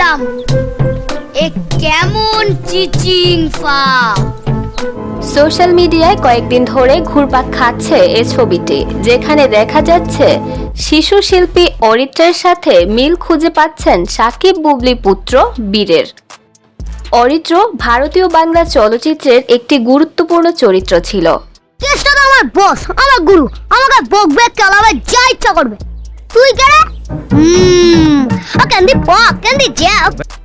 দেখলাম এ কেমন চিচিং ফা? সোশ্যাল মিডিয়ায় কয়েকদিন ধরে ঘুরপাক খাচ্ছে এ ছবিটি যেখানে দেখা যাচ্ছে শিশু শিল্পী অরিত্রের সাথে মিল খুঁজে পাচ্ছেন সাকিব বুবলি পুত্র বীরের। অরিত্র ভারতীয় বাংলা চলচ্চিত্রের একটি গুরুত্বপূর্ণ চরিত্র ছিল। কেসটা তো আমার বস আমার গুরু আমাকে বকবে চালাবে যা ইচ্ছা করবে। তুই কে রে? হুম। ক্যান্ডি ক্যান্ডি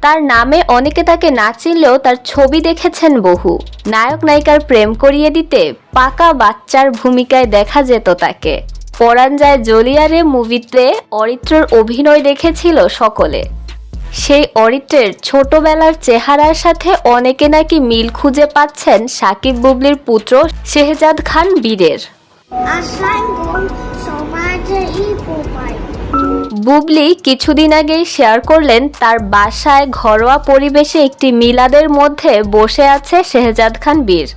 তার নামে অনেকে তাকে না চিনলেও তার ছবি দেখেছেন বহু। নায়ক নায়িকার প্রেম করিয়ে দিতে পাকা বাচ্চার ভূমিকায় দেখা যেত তাকে। পরাণ যায় জলিয়ারে মুভিতে অরিত্রর অভিনয় দেখেছিল সকলে। সেই অরিত্রের ছোটবেলার চেহারার সাথে অনেকে নাকি মিল খুঁজে পাচ্ছেন সাকিব বুবলির পুত্র শেহজাদ খান বীরের। বুবলি কিছুদিন আগেই শেয়ার করলেন, তার বাসায় ঘরোয়া পরিবেশে একটি মিলাদের মধ্যে বসে আছে শেহজাদ খান বীর।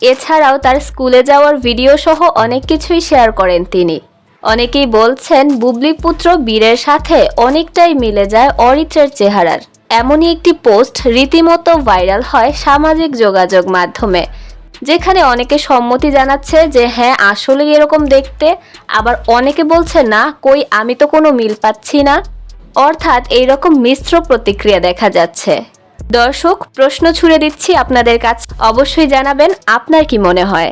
এছাড়াও তার স্কুলে যাওয়ার ভিডিও সহ অনেক কিছুই শেয়ার করেন তিনি। অনেকেই বলছেন, বুবলি পুত্র বীরের সাথে অনেকটাই মিলে যায় অরিত্রের চেহারার। এমনই একটি পোস্ট রীতিমতো ভাইরাল হয় সামাজিক যোগাযোগ মাধ্যমে। যেখানে অনেকে সম্মতি জানাচ্ছে যে হ্যাঁ আসলেই এরকম দেখতে। আবার অনেকে বলছে, না, কই, আমি তো কোনো মিল পাচ্ছি না। অর্থাৎ এইরকম মিশ্র প্রতিক্রিয়া দেখা যাচ্ছে। দর্শক, প্রশ্ন ছুড়ে দিচ্ছি আপনাদের কাছে। অবশ্যই জানাবেন আপনার কি মনে হয়।